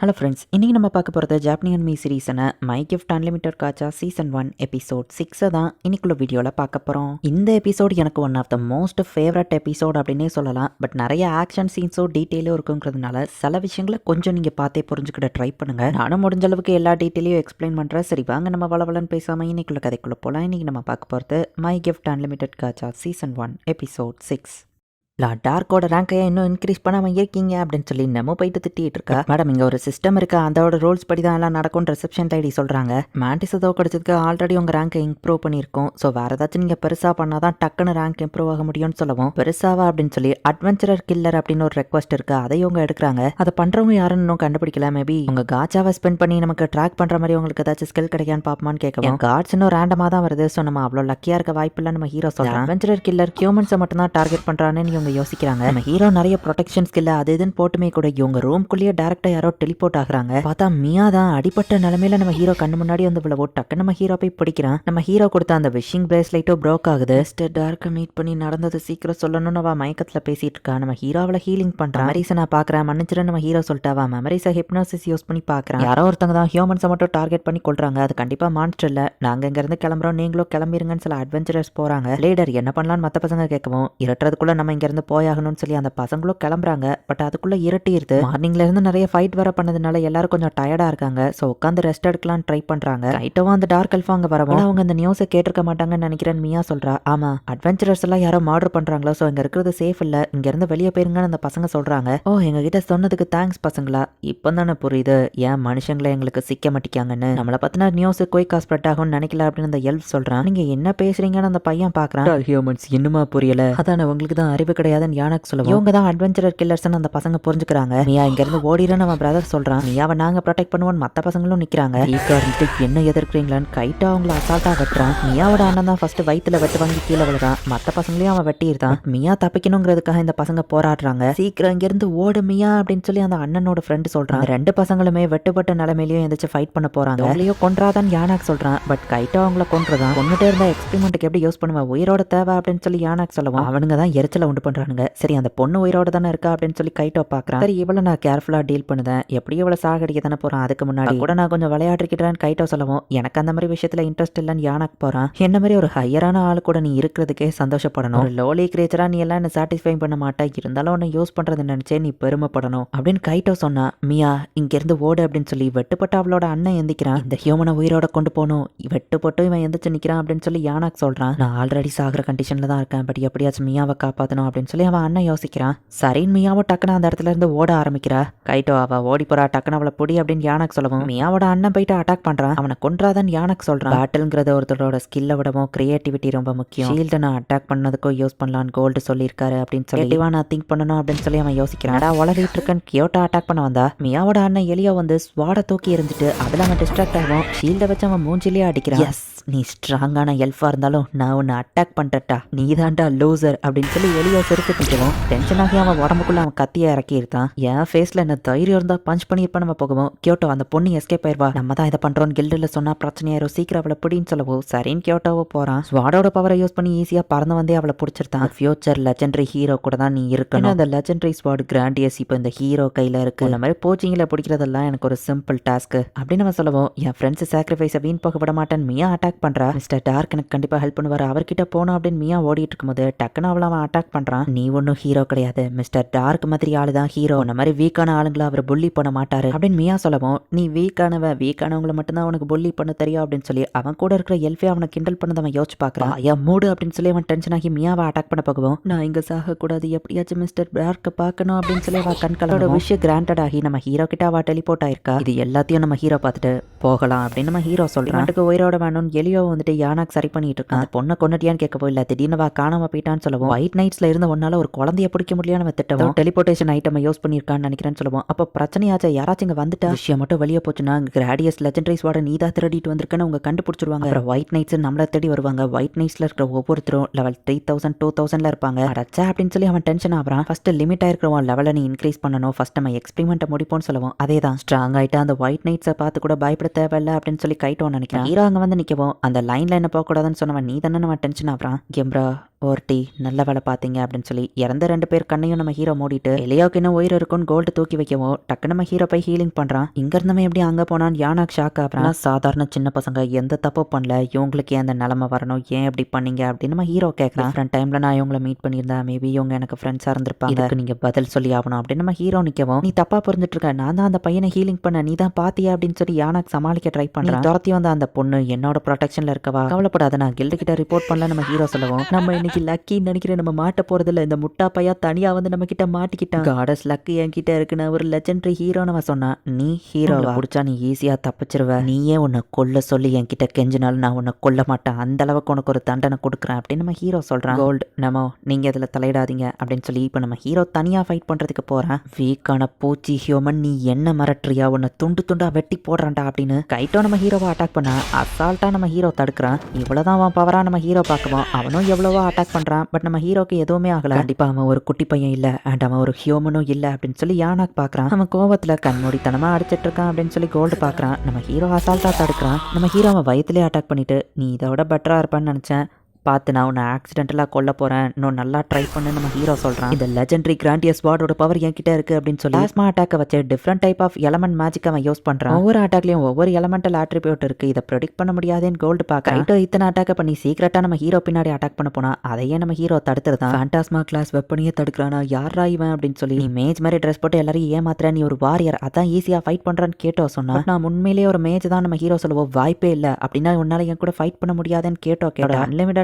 Hello friends இன்றைக்கி நம்ம பார்க்க போகிறது Japanese anime சீரீஸான my gift unlimited gacha season one episode சிக்ஸை தான் இன்னைக்குள்ள வீடியோவில் பார்க்க போகிறோம் இந்த எபிசோட் எனக்கு one of the most favourite episode அப்படின்னே சொல்லலாம். பட் நிறைய ஆக்ஷன் சீன்ஸோ டீட்டெயிலும் இருக்குங்கிறதுனால சில விஷயங்களை கொஞ்சம் நீங்கள் பார்த்தே புரிஞ்சுக்கிட்ட ட்ரை பண்ணுங்கள் நானும் முடிஞ்ச அளவுக்கு எல்லா டீட்டெயிலையும் எக்ஸ்பிளைன் பண்ணுறேன் சரி வாங்க நம்ம வளவலன்னு பேசாமல் இன்னைக்குள்ள கதைக்குள்ளே போகலாம் இன்றைக்கி நம்ம பார்க்க போகிறது my gift unlimited gacha season one episode six லா டார்க்கோட ரேங்கை இன்னும் இன்க்ரீஸ் பண்ணாமல் இருக்கீங்க அப்படின்னு சொல்லி நம்ம போயிட்டு திட்டிட்டு இருக்கா. மேடம் இங்கே ஒரு சிஸ்டம் இருக்கு. அதோட ரூல்ஸ் படி தான் எல்லாம் நடக்கும் ரிசப்ஷன் லைடி சொல்கிறாங்க மேண்டிஸ் ஏதோ கிடைச்சதுக்கு ஆல்ரெடி உங்கள் ரேங்கை இம்ப்ரூவ் பண்ணியிருக்கோம். ஸோ வேறு ஏதாச்சும் நீங்கள் பெருசாக பண்ணால் தான் டக்குன்னு ரேங்க் இம்ப்ரூவ் ஆக முடியும்னு சொல்லவும் பெருசாவா அப்படின்னு சொல்லி அட்வென்ச்சரர் கில்லர் அப்படின்னு ஒரு ரெக்வஸ்ட் இருக்கு. அதையும் அவங்க எடுக்கிறாங்க. அதை பண்ணுறவங்க யாருன்னு இன்னும் கண்டுபிடிக்கல மேபி உங்கள் காச்சாவை ஸ்பெண்ட் பண்ணி நமக்கு ட்ராக் பண்ணுற மாதிரி உங்களுக்கு ஏதாச்சும் ஸ்கில் கிடைக்கான்னு பார்ப்போமான்னு கேட்கவும் கார்ட்ஸ் இன்னும் ரேண்டமாக தான் வருது. ஸோ நம்ம அவ்வளோ லக்கியாக இருக்க வாய்ப்பு இல்லை நம்ம ஹீரோ சொல்கிறோம் அட்வென்ச்சரர் கில்லர் ஹியூமன்ஸை மட்டும் தான் டார்கெட் பண்ணுறான்னு இவங்க யோசிக்கிறாங்க. நம்ம ஹீரோ நிறைய ப்ரொடெக்ஷன் ஸ்கில் அது இதுன்னு போட்டுமே கூட இவங்க ரூம்குள்ளேயே டேரக்டா யாரோ டெலிபோர்ட் ஆகுறாங்க. பார்த்தா மியா தான் அடிப்பட்ட நிலைமையில நம்ம ஹீரோ கண்ணு முன்னாடி வந்து விழவோ டக்கு நம்ம ஹீரோ போய் பிடிக்கிறான். நம்ம ஹீரோ கொடுத்த அந்த விஷிங் பிரேஸ்லைட்டோ ப்ரோக் ஆகுது. மிஸ்டர் டார்க்கை மீட் பண்ணி நடந்தது சீக்கிரம் சொல்லணும்னு அவ மயக்கத்துல பேசிட்டு இருக்கா. நம்ம ஹீரோவில் ஹீலிங் பண்றான். மெமரிஸை நான் பாக்குறேன் மன்னிச்சிரு நம்ம ஹீரோ சொல்லிட்டு. அவ மெமரிஸை ஹிப்னோசிஸ் யூஸ் பண்ணி பாக்குறான். யாரோ ஒருத்தங்க தான் ஹியூமன்ஸை மட்டும் டார்கெட் பண்ணி கொள்றாங்க அது கண்டிப்பா மான்ஸ்டர் இல்ல. நாங்க இங்க இருந்து கிளம்புறோம். நீங்களும் கிளம்பிருங்கன்னு சில அட்வென்ச்சரர்ஸ் போறாங்க. லீடர் என்ன பண்ணலாம்னு மத்த பசங்க கேட்கவும் இரட்டுறதுக்குள்ள நம்ம இங்க இருந்து போயாகணும்னு சொல்லி அந்த பசங்களும் கிளம்புறாங்க. பட் அதுக்குள்ள இருட்டிருது மார்னிங்ல இருந்து நிறைய ஃபைட் வர பண்ணதுனால எல்லாரும் கொஞ்சம் டயர்டா இருக்காங்க. ஸோ உட்காந்து ரெஸ்ட் எடுக்கலாம் ட்ரை பண்றாங்க. ரைட்டவும் அந்த டார்க் அல்ஃபா அங்க வரவும் அவங்க அந்த நியூஸை கேட்டிருக்க மாட்டாங்கன்னு நினைக்கிறேன் மியா சொல்றா. ஆமா. அட்வென்ச்சரர்ஸ் எல்லாம் யாரோ ஆர்டர் பண்றாங்களோ ஸோ இங்க இருக்கிறது சேஃப் இல்ல. இங்க இருந்து வெளியே போயிருங்கன்னு அந்த பசங்க சொல்றாங்க. ஓ எங்க கிட்ட சொன்னதுக்கு தேங்க்ஸ் பசங்களா? இப்போ தானே புரியுது. ஏன் மனுஷங்களை எங்களுக்கு சிக்க மாட்டிக்காங்கன்னு? நம்மளை பத்தின நியூஸ் குயிக்கா ஸ்ப்ரெட் ஆகும்னு நினைக்கல அப்படின்னு அந்த எல்ஃப் சொல்றான். நீங்க என்ன பேசுறீங்கன்னு அந்த பையன் பாக்குறான். ஹியூமன்ஸ் இன்னுமா புரியல. அதான உங்களுக்கு தான் அறிவு கிடையாதுன்னு யானக் சொல்லுவோம். இவங்க தான் அட்வென்ச்சரர் கில்லர்ஸ்னு அந்த பசங்க புரிஞ்சுக்கிறாங்க. மியா இங்க இருந்து ஓடிறன்னு அவன் பிரதர் சொல்றான். மியாவை நாங்க ப்ரொடெக்ட் பண்ணுவோம் மத்த பசங்களும் நிக்கிறாங்க. ஈக்காரன்ட்டு என்ன எதிர்க்கிறீங்களான்னு கைட்டா அவங்கள அசால்ட்டா வெட்டுறான். மியாவோட அண்ணன் தான் ஃபர்ஸ்ட் வயித்துல வெட்டு வாங்கி கீழே விழுறான். மத்த பசங்களையும் அவன் வெட்டியிருந்தான் மியா தப்பிக்கணுங்கிறதுக்காக இந்த பசங்க போராடுறாங்க. சீக்கிரம் இங்க இருந்து ஓடு மியா அப்படின்னு சொல்லி அந்த அண்ணனோட ஃப்ரெண்டு சொல்றான். ரெண்டு பசங்களுமே வெட்டுப்பட்ட நிலைமையிலயும் எந்திரிச்சு ஃபைட் பண்ண போறாங்க. அவங்களையோ கொன்றாதான் யானாக் சொல்றான். பட் கைட்டா அவங்கள கொன்றுதான். கொண்டுட்டே இருந்தா எக்ஸ்பெரிமெண்ட்டுக்கு எப்படி யூஸ் பண்ணுவேன் உயிரோட தேவை அப்படின்னு சொல்லி யானாக் சொல்லுவான். அவனுங்க தான் எரிச்சல உண்டு பண்றானுங்க. சரி அந்த பொண்ணு உயிரோட தானே இருக்கா அப்படின்னு சொல்லி கைட்டோ பாக்குறான். சரி இவ்வளவு நான் கேர்ஃபுல்லா டீல் பண்ணுதேன். எப்படியும் இவ்வளவு சாகடிக்க தானே போறான்? அதுக்கு முன்னாடி. கூட நான் கொஞ்சம் விளையாடிக்கிறேன்னு கைட்டோ சொல்லவும் எனக்கு அந்த மாதிரி விஷயத்துல இன்ட்ரெஸ்ட் இல்லைன்னு யானாக் போறான்? என்ன மாதிரி ஒரு ஹையரான ஆள் கூட நீ இருக்கிறதுக்கே சந்தோஷப்படணும். ஒரு லோலி கிரேச்சரா நீ எல்லாம் என்ன சாட்டிஸ்ஃபை பண்ண மாட்டா. இருந்தாலும் உன்னை யூஸ் பண்றது நினைச்சே நீ பெருமைப்படணும். அப்படின்னு கைட்டோ சொன்னா மியா இங்க இருந்து ஓடு அப்படின்னு சொல்லி வெட்டுப்பட்ட அவளோட அண்ணன் எந்திக்கிறான். இந்த ஹியூமனை உயிரோட கொண்டு போகணும். வெட்டுப்பட்டு இவன் எந்திரிச்சு நிக்கிறான் அப்படின்னு சொல்லி யானாக் சொல்றான். நான் ஆல்ரெடி சாகிற கண்டிஷன்ல தான் இருக்கேன். பட் எப்படியாச்சும் மியாவை காப்பாத்தணும் அப்படின்னு சொல்லி அவன் அண்ணன் யோசிக்கிறான். சரின்னு மியாவும் டக்குன்னு அந்த இடத்துல இருந்து ஓட ஆரம்பிக்கிறா. கைட்டோ அவ ஓடி போறா டக்குன்னு அவளை பொடி அப்படின்னு யானாக் சொல்லவும் மியாவோட அண்ணன் போயிட்டு அட்டாக் பண்றான். அவனை கொன்றாதான் யானாக் சொல்றான். பேட்டில்ங்கிறது ஒருத்தரோட ஸ்கில்லை விடவும் கிரியேட்டிவிட்டி ரொம்ப முக்கியம். ஷீல்டை நான் அட்டாக் பண்ணதுக்கும் யூஸ் பண்ணலான்னு கோல்டு சொல்லியிருக்காரு அப்படின்னு சொல்லி நான் திங்க் பண்ணணும் அப்படின்னு சொல்லி அவன் யோசிக்கிறான். அடா வளரிட்டு இருக்கேன் கியோட்டா அட்டாக் பண்ண வந்தா மியாவோட அண்ணன் எலியோ வந்து ஸ்வாட தூக்கி எறிஞ்சிட்டு அதுல அவன் டிஸ்ட்ராக்ட் ஆகும். ஷீல்டை வச்சு அவன் மூஞ்சிலேயே அடிக்கிறான். நீ ஸ்ட்ராங்கான எல்ஃபாக இருந்தாலும் நான் உன்னை அட்டாக் பண்ணுறட்டா நீ தான்டா லூசர் அப்படின்னு சொல்லி எளியாக சிரிச்சு நிற்கவும் டென்ஷன் ஆகி அவன் உடம்புக்குள்ள அவன் கத்தியை இறக்கியிருக்கான் என் ஃபேஸில் என்ன தைரியம் இருந்தால் பஞ்ச் பண்ணியிருப்பா நம்ம போகவும் கியோட்டோ அந்த பொண்ணு எஸ்கேப் ஆயிருவா. நம்ம தான் இதை பண்றோம் கில்டில் சொன்னால் பிரச்சனையாயிரும் சீக்கிரம் அவளை பிடின்னு சொல்லவும் சரின்னு கியோட்டோவோ போகிறான் ஸ்வாடோட பவரை யூஸ் பண்ணி ஈஸியாக பறந்து வந்தே அவளை பிடிச்சிருந்தான் ஃபியூச்சர் லெஜெண்டரி ஹீரோ கூட தான் நீ இருக்கணும். அந்த லெஜெண்டரி ஸ்வாட் கிராண்டியஸ் இப்போ இந்த ஹீரோ கையில் இருக்கு. இந்த மாதிரி போச்சிங்கில் பிடிக்கிறதெல்லாம் எனக்கு ஒரு சிம்பிள் டாஸ்க் அப்படின்னு நம்ம சொல்லவும் என் ஃப்ரெண்ட்ஸ் சாக்ரிஃபைஸை வீண் போக விட மாட்டேன் மியா அட்டாக் பண்ணுறா மிஸ்டர் டார்க் எனக்கு கண்டிப்பாக ஹெல்ப் பண்ணுவார். அவர்கிட்ட போனோம் அப்படின்னு மியா ஓடிட்டு இருக்கும்போது டக்குன்னு அவளை அவன் அட்டாக் பண்ணுறான் நீ ஒன்றும் ஹீரோ கிடையாது. மிஸ்டர் டார்க் மாதிரி ஆளு தான் ஹீரோ இந்த மாதிரி வீக்கான ஆளுங்களை அவர் புள்ளி பண்ண மாட்டாரு. அப்படின்னு மியா சொல்லவும் நீ வீக்கானவ வீக்கானவங்களை மட்டும்தான் அவனுக்கு புள்ளி பண்ண தெரியும் அப்படின்னு சொல்லி அவன் கூட இருக்கிற எல்ஃபே அவனை கிண்டல் பண்ணதை அவன் யோசிச்சு பார்க்குறான் ஐயா மூடு அப்படின்னு சொல்லி அவன் டென்ஷன் ஆகி மியாவை அட்டாக் பண்ண போகவும் நான் இங்கே சாகக்கூடாது. எப்படியாச்சும் மிஸ்டர் டார்க்கை பார்க்கணும் அப்படின்னு சொல்லி அவ கண்களோட விஷயம் கிராண்டட் ஆகி நம்ம ஹீரோ கிட்ட அவள் டெலிபோர்ட் ஆயிருக்கா? இது எல்லாத்தையும் நம்ம ஹீரோ பார்த்துட்டு போகலாம் அப்படின்னு நம்ம ஹீரோ சொல்கிறான் நாட்டுக்கு உயிரோட வேணும்னு எலியோ வந்துட்டு யானாக் சரி பண்ணிட்டு இருக்கான் அந்த பொண்ணை கொண்டுட்டியான்னு கேட்க போயில திடீர்னு வா காணாம போயிட்டான்னு சொல்லுவோம். ஒயிட் நைட்ஸ்ல இருந்த ஒன்னால ஒரு குழந்தைய பிடிக்க முடியல நம்ம திட்டம் டெலிபோர்டேஷன் ஐட்டம் யூஸ் பண்ணிருக்கான்னு நினைக்கிறேன்னு சொல்லுவோம். அப்போ பிரச்சனையாச்சா யாராச்சும் இங்க வந்துட்டா? விஷயம் மட்டும் வெளியே போச்சுன்னா கிராடியஸ் லெஜெண்டரிஸ் வாட நீ தான் திருடிட்டு வந்திருக்கேன்னு அவங்க கண்டுபிடிச்சிருவாங்க. அப்புறம் ஒயிட் நைட்ஸ் நம்மள தேடி வருவாங்க. ஒயிட் நைட்ஸ்ல இருக்கிற ஒவ்வொருத்தரும் லெவல் த்ரீ தௌசண்ட் டூ தௌசண்ட்ல இருப்பாங்க. அடச்சா அப்படின்னு சொல்லி அவன் டென்ஷன் ஆகிறான். ஃபர்ஸ்ட் லிமிட் ஆயிருக்கிறவன் லெவலை நீ இன்க்ரீஸ் பண்ணணும். ஃபர்ஸ்ட் நம்ம எக்ஸ்பெரிமெண்ட்டை முடிப்போம்னு சொல்லுவோம். அதே தான் ஸ்ட்ராங் ஆயிட்டு அந்த ஒயிட் நைட்ஸை பார்த்து கூட பயப்பட தேவையில்ல அப்படின்னு சொல்லி கைட்டோன்னு நினைக்கிறேன். ஹீரோ அங்க வந்து நிற்கவும் அந்த லைனில் என்ன போகக்கூடாதுன்னு சொன்னவன் நீ தானே நம்ம டென்ஷன் ஆகிறான் கெம்ரா ஒருட்டி நல்ல வேலை பார்த்தீங்க அப்படின்னு சொல்லி இறந்த ரெண்டு பேர் கண்ணையும் நம்ம ஹீரோ மூடிட்டு எலியாவுக்கு என்ன உயிர் இருக்கும்னு கோல்டு தூக்கி வைக்கவும் டக்கு நம்ம ஹீரோ போய் ஹீலிங் பண்றான். இங்க இருந்தவன் எப்படி அங்க போனான்னு யானாக் ஷாக் ஆகிறான் சாதாரண சின்ன பசங்க எந்த தப்பு பண்ணல. இவங்களுக்கு ஏன் அந்த நிலமை வரணும்? ஏன் இப்படி பண்ணீங்க? அப்படின்னு நம்ம ஹீரோ கேட்கறான் ஃப்ரெண்ட் டைம்ல நான் இவங்களை மீட் பண்ணியிருந்தேன். மேபி இவங்க எனக்கு ஃப்ரெண்ட்ஸா இருந்திருப்பாங்க. இதுக்கு நீங்க பதில் சொல்லி ஆகணும் அப்படின்னு நம்ம ஹீரோ நிக்கவும் நீ தப்பா புரிஞ்சுட்டு இருக்க. நான் தான் அந்த பையனை ஹீலிங் பண்ண. நீ தான் பாத்தியா? அப்படின்னு சொல்லி யானாக் சமாளிக்க ட்ரை பண்றேன். துரத்தி வந்த அந்த பொண்ணு என்னோட ப்ரொடெக்ஷன்ல இருக்கவா? கவலைப்படாத நான் கில்டு கிட்ட ரிப்போர்ட் பண்ணல நம்ம ஹீரோ சொல்லவும். நம்ம இன்னைக்கு லக்கின்னு நினைக்கிறேன். நம்ம மாட்ட போறது இல்ல இந்த முட்டா பையா தனியா வந்து நம்ம கிட்ட மாட்டிக்கிட்டான். காடஸ் லக்கு என்கிட்ட இருக்குன்னு ஒரு லெஜெண்டரி ஹீரோ நம்ம சொன்னான். நீ ஹீரோவா புடிச்சா நீ ஈஸியா தப்பிச்சிருவ. நீயே உன்னை கொல்ல சொல்லி என்கிட்ட கெஞ்சினாலும் நான் உன்னை கொல்ல மாட்டேன். அந்த அளவுக்கு உனக்கு ஒரு தண்டனை கொடுக்குறேன் அப்படின்னு நம்ம ஹீரோ சொல்றான். கோல்டு நம்ம நீங்க இதுல தலையிடாதீங்க அப்படின்னு சொல்லி இப்போ நம்ம ஹீரோ தனியா ஃபைட் பண்றதுக்கு போறேன் வீக்கான பூச்சி ஹியூமன் நீ என்ன மிரட்டுறியா? உன்னை துண்டு துண்டா வெட்டி போடுறான்டா அப்படின்னு கைட்டோ நம்ம ஹீரோவை அட்டாக் பண்ண. அசால்ட்டா நம்ம ஹீரோ தடுக்கிறான். இவ்வளவுதான் அவன் பவரா நம்ம ஹீரோ பார்க்குவோம் அவனும் எவ்வளவோ அட்டாக் அட்டாக் பண்ணுறான் பட் நம்ம ஹீரோக்கு எதுவுமே ஆகல. கண்டிப்பாக அவன் ஒரு குட்டி பையன் இல்லை அண்ட் அவன் ஒரு ஹியூமனும் இல்லை அப்படின்னு சொல்லி யானாக் பார்க்குறான் அவன் கோவத்தில் கண்மூடித்தனமாக அடிச்சிட்டு இருக்கான் அப்படின்னு சொல்லி கோல்டு பார்க்குறான் நம்ம ஹீரோ அசால்ட்டா தடுக்கிறான். நம்ம ஹீரோ அவன் வயத்துலேயே அட்டாக் பண்ணிட்டு நீ இதோட பெட்டராக இருப்பான்னு நினச்சேன். பார்த்து நான் உன்னை ஆக்சிடென்டலாக கொல்ல போகிறேன் இன்னும் நல்லா ட்ரை பண்ணு நம்ம ஹீரோ சொல்கிறான் இந்த லெஜெண்டரி கிராண்டியஸ் வார்டோட பவர் என்கிட்ட இருக்குது அப்படின்னு சொல்லி பிளாஸ்மா அட்டாக்கை வச்சு different type of element magic அவன் யூஸ் பண்ணுறான் ஒவ்வொரு அட்டாக்லையும் ஒவ்வொரு எலமெண்டல் ஆட்ரிபியூட் இருக்குது இதை ப்ரெடிக்ட் பண்ண முடியாதுன்னு கோல்டு பார்க்க ரைட்டோ இத்தனை அட்டாக்கை பண்ணி சீக்கிரட்டாக நம்ம ஹீரோ பின்னாடி அட்டாக் பண்ண போனா அதையே நம்ம ஹீரோ தடுத்துருதான் ஃபேண்டாஸ்மா கிளாஸ் வெப்பனையே தடுக்கிறானா? யாரா இவன் அப்படின்னு சொல்லி நீ மேஜ் மாதிரி ட்ரெஸ் போட்டு எல்லாரையும் ஏமாத்துற நீ ஒரு வாரியர் அதான் ஈஸியாக ஃபைட் பண்ணுறான்னு கேட்டோ சொன்னா நான் உண்மையிலேயே ஒரு மேஜ் தான் நம்ம ஹீரோ சொல்லுவோம். வாய்ப்பே இல்லை. அப்படின்னா உன்னால என் கூட ஃபைட் பண்ண முடியாதுன்னு கேட்டோ கேட்டோ.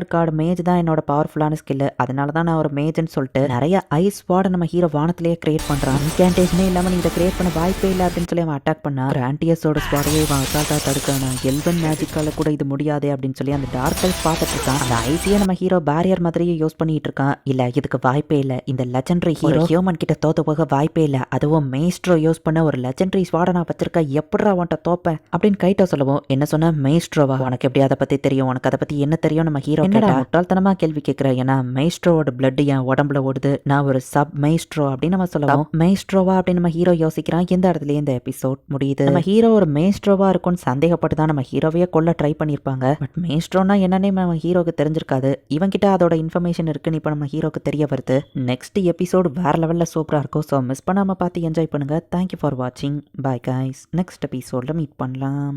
அன்லிமிடெட் கார்டு மேஜ் தான் என்னோட பவர்ஃபுல்லான ஸ்கில் அதனால தான் நான் ஒரு மேஜ்னு சொல்லிட்டு நிறைய ஐஸ் வார்டை நம்ம ஹீரோ வானத்திலேயே கிரியேட் பண்றான். இன்கேண்டேஷனே இல்லாம நீ இதை கிரியேட் பண்ண வாய்ப்பே இல்லை அப்படின்னு சொல்லி அவன் அட்டாக் பண்ணா கிராண்டியஸோட ஸ்பாடையே இவன் அசால்ட்டா தடுக்கானா எல்வன் மேஜிக்கால கூட இது முடியாதே அப்படின்னு சொல்லி அந்த டார்க் ஐஸ் பார்த்துட்டு இருக்கான். அந்த ஐஸையே நம்ம ஹீரோ பேரியர் மாதிரியே யூஸ் பண்ணிட்டு இருக்கான். இல்ல இதுக்கு வாய்ப்பே இல்லை. இந்த லெஜெண்டரி ஹீரோ ஹியூமன் கிட்ட தோத்து போக வாய்ப்பே இல்லை. அதுவும் மெய்ஸ்ட்ரோ யூஸ் பண்ண ஒரு லெஜெண்டரி ஸ்வாடை நான் வச்சிருக்க. எப்படா உன்ட்ட தோப்பேன்? அப்படின்னு கைட்டோ சொல்லுவோம். என்ன சொன்ன? மெய்ஸ்ட்ரோவா உனக்கு எப்படி அதை பத்தி தெரியும்? உனக்கு அதை பத்தி என்ன தெரியும்? நம்ம ஹீரோ என்னடா? முட்டாள்தனமா கேள்வி கேட்கிற ஏன்னா மெய்ஸ்ட்ரோவோட பிளட் என் உடம்புல ஓடுது? நான் ஒரு சப் மெய்ஸ்ட்ரோ அப்படின்னு நம்ம சொல்லலாம் மெய்ஸ்ட்ரோவா அப்படின்னு நம்ம ஹீரோ யோசிக்கிறான். எந்த இடத்துலயே இந்த எபிசோட் முடியுது? நம்ம ஹீரோ ஒரு மெய்ஸ்ட்ரோவா இருக்கும்னு சந்தேகப்பட்டு தான் நம்ம ஹீரோவையே கொல்ல ட்ரை பண்ணியிருப்பாங்க பட் மெய்ஸ்ட்ரோனா என்னன்னே நம்ம ஹீரோக்கு தெரிஞ்சிருக்காது. இவன் கிட்ட அதோட இன்ஃபர்மேஷன் இருக்குன்னு இப்போ நம்ம ஹீரோக்கு தெரிய வருது. நெக்ஸ்ட் எபிசோட் வேற லெவலில் சூப்பராக இருக்கும். ஸோ மிஸ் பண்ணாமல் பார்த்து என்ஜாய் பண்ணுங்க. தேங்க்யூ ஃபார் வாட்சிங் பாய் கைஸ் நெக்ஸ்ட் எபிசோடில் மீட் பண்ணலாம்.